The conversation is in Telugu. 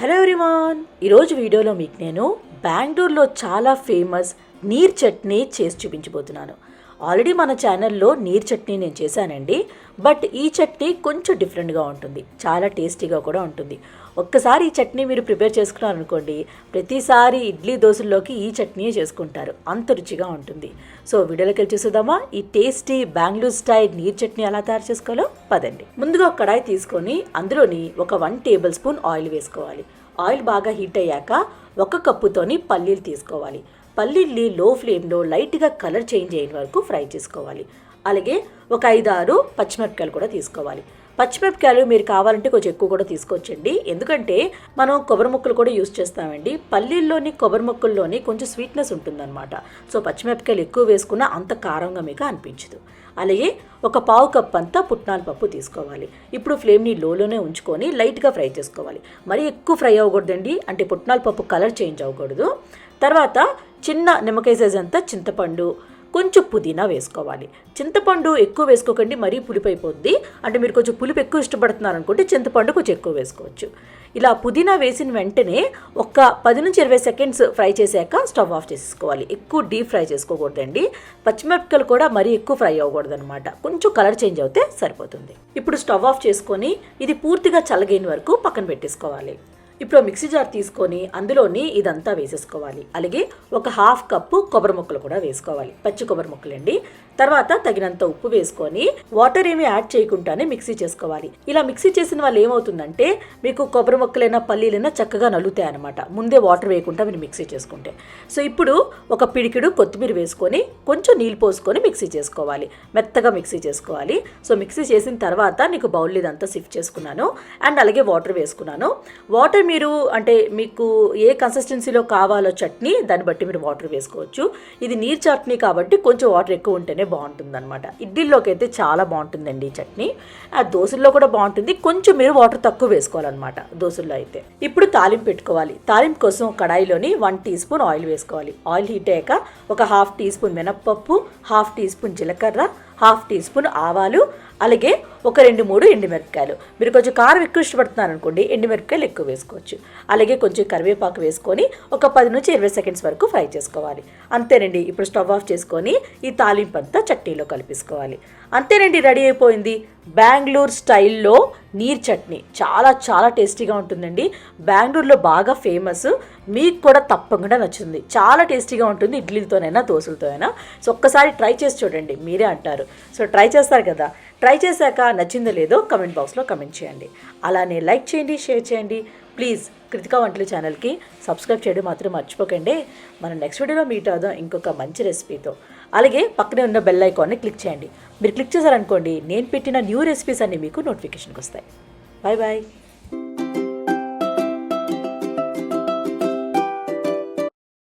Hello everyone. ఈరోజు వీడియోలో మీకు నేను బెంగళూరులో చాలా ఫేమస్ నీర్ చట్నీ చేసి చూపించబోతున్నాను. ఆల్రెడీ మన ఛానల్లో నీర్ చట్నీ నేను చేశానండి. బట్ ఈ చట్నీ కొంచెం డిఫరెంట్గా ఉంటుంది. చాలా టేస్టీగా కూడా ఉంటుంది. ఒక్కసారి ఈ చట్నీ మీరు ప్రిపేర్ చేసుకున్నారనుకోండి ప్రతిసారి ఇడ్లీ దోశల్లోకి ఈ చట్నీ చేసుకుంటారు. అంత రుచిగా ఉంటుంది. సో వీడియోలోకి వెళ్ళి చూసేద్దామా? ఈ టేస్టీ బెంగళూరు స్టైల్ నీర్ చట్నీ ఎలా తయారు చేసుకోవాలో? పదండి. ముందుగా ఒక కడాయి తీసుకొని అందులోని ఒక వన్ టేబుల్ స్పూన్ ఆయిల్ వేసుకోవాలి. ఆయిల్ బాగా హీట్ అయ్యాక ఒక కప్పుతోని పల్లీలు తీసుకోవాలి. పల్లీల్ని లో ఫ్లేమ్లో లైట్గా కలర్ చేంజ్ అయిన వరకు ఫ్రై చేసుకోవాలి. అలాగే ఒక ఐదు ఆరు పచ్చిమిరపకాయలు కూడా తీసుకోవాలి. పచ్చిమిరపకాయలు మీరు కావాలంటే కొంచెం ఎక్కువ కూడా తీసుకోవచ్చండి. ఎందుకంటే మనం కొబ్బరి ముక్కలు కూడా యూస్ చేస్తామండి. పల్లీల్లోని కొబ్బరి ముక్కల్లోని కొంచెం స్వీట్నెస్ ఉంటుందన్నమాట. సో పచ్చిమిరపకాయలు ఎక్కువ వేసుకున్నా అంత కారంగా మీకు అనిపించదు. అలాగే ఒక పావు కప్ అంతా పుట్నాల పప్పు తీసుకోవాలి. ఇప్పుడు ఫ్లేమ్ని లోలోనే ఉంచుకొని లైట్గా ఫ్రై చేసుకోవాలి. మరీ ఎక్కువ ఫ్రై అవ్వకూడదండి. అంటే పుట్నాల పప్పు కలర్ చేంజ్ అవ్వకూడదు. తర్వాత చిన్న నిమ్మకాయ సైజ్ అంతా చింతపండు కొంచెం పుదీనా వేసుకోవాలి. చింతపండు ఎక్కువ వేసుకోకండి మరీ పులుపు అయిపోద్ది అంటే మీరు కొంచెం పులుపు ఎక్కువ ఇష్టపడుతున్నారు అనుకుంటే చింతపండు కొంచెం ఎక్కువ వేసుకోవచ్చు. ఇలా పుదీనా వేసిన వెంటనే ఒక పది నుంచి ఇరవై సెకండ్స్ ఫ్రై చేశాక స్టవ్ ఆఫ్ చేసేసుకోవాలి. ఎక్కువ డీప్ ఫ్రై చేసుకోకూడదండి. పచ్చిమిరపకాయలు కూడా మరీ ఎక్కువ ఫ్రై అవ్వకూడదు అనమాట కొంచెం కలర్ చేంజ్ అవుతే సరిపోతుంది. ఇప్పుడు స్టవ్ ఆఫ్ చేసుకొని ఇది పూర్తిగా చల్లగైన వరకు పక్కన పెట్టేసుకోవాలి. ఇప్పుడు మిక్సీ జార్ తీసుకొని అందులోని ఇదంతా వేసేసుకోవాలి. అలాగే ఒక హాఫ్ కప్పు కొబ్బరి ముక్కలు కూడా వేసుకోవాలి. పచ్చి కొబ్బరి ముక్కలండి. తర్వాత తగినంత ఉప్పు వేసుకొని వాటర్ ఏమీ యాడ్ చేయకుండానే మిక్సీ చేసుకోవాలి. ఇలా మిక్సీ చేసిన వాళ్ళు ఏమవుతుందంటే మీకు కొబ్బరి ముక్కలైనా పల్లీలైనా చక్కగా నలుగుతాయి అనమాట ముందే వాటర్ వేయకుండా మీరు మిక్సీ చేసుకుంటే. సో ఇప్పుడు ఒక పిడికిడు కొత్తిమీర వేసుకొని కొంచెం నీళ్ళు పోసుకొని మిక్సీ చేసుకోవాలి. మెత్తగా మిక్సీ చేసుకోవాలి. సో మిక్సీ చేసిన తర్వాత నీకు బౌల్ ఇదంతా సిఫ్ట్ చేసుకున్నాను. అండ్ అలాగే వాటర్ వేసుకున్నాను. వాటర్ మీరు అంటే మీకు ఏ కన్సిస్టెన్సీలో కావాలో చట్నీ దాన్ని బట్టి మీరు వాటర్ వేసుకోవచ్చు. ఇది నీరు చట్నీ కాబట్టి కొంచెం వాటర్ ఎక్కువ ఉంటేనే బాగుంటుంది అనమాట ఇడ్లీలోకి అయితే చాలా బాగుంటుందండి ఈ చట్నీ. ఆ దోశల్లో కూడా బాగుంటుంది. కొంచెం మీరు వాటర్ తక్కువ వేసుకోవాలన్నమాట దోశల్లో అయితే. ఇప్పుడు తాలింపు పెట్టుకోవాలి. తాలింపు కోసం కడాయిలోని వన్ టీ స్పూన్ ఆయిల్ వేసుకోవాలి. ఆయిల్ హీట్ అయ్యాక ఒక హాఫ్ టీ స్పూన్ మినప్పప్పు హాఫ్ టీ స్పూన్ జీలకర్ర హాఫ్ టీ స్పూన్ ఆవాలు అలాగే ఒక రెండు మూడు ఎండుమిరపకాయలు. మీరు కొంచెం కారం ఎక్కువ ఇష్టపడుతున్నారు అనుకోండి ఎండుమిరపకాయలు ఎక్కువ వేసుకోవచ్చు. అలాగే కొంచెం కరివేపాకు వేసుకొని ఒక పది నుంచి ఇరవై సెకండ్స్ వరకు ఫ్రై చేసుకోవాలి. అంతేనండి ఇప్పుడు స్టవ్ ఆఫ్ చేసుకొని ఈ తాలింపు అంతా చట్నీలో కలిపేసుకోవాలి. అంతేనండి రెడీ అయిపోయింది. బెంగళూరు స్టైల్లో నీర్ చట్నీ. చాలా చాలా టేస్టీగా ఉంటుందండి. బెంగళూరులో బాగా ఫేమస్. మీకు కూడా తప్పకుండా నచ్చుతుంది. చాలా టేస్టీగా ఉంటుంది ఇడ్లీలతోనైనా దోశలతోనైనా. సో ఒక్కసారి ట్రై చేసి చూడండి. మీరే అంటారు. సో ట్రై చేస్తారు కదా. ట్రై చేశాక నచ్చిందో లేదో కమెంట్ బాక్స్లో కమెంట్ చేయండి. అలానే లైక్ చేయండి షేర్ చేయండి. ప్లీజ్ కృతికా వంటల ఛానల్కి సబ్స్క్రైబ్ చేయడం మాత్రం మర్చిపోకండి. మనం నెక్స్ట్ వీడియోలో మీట్ అవుదాం ఇంకొక మంచి రెసిపీతో. అలాగే పక్కనే ఉన్న బెల్ ఐకాన్ని క్లిక్ చేయండి. మీరు క్లిక్ చేశారనుకోండి నేను పెట్టిన న్యూ రెసిపీస్ అన్నీ మీకు నోటిఫికేషన్కి వస్తాయి. Bye bye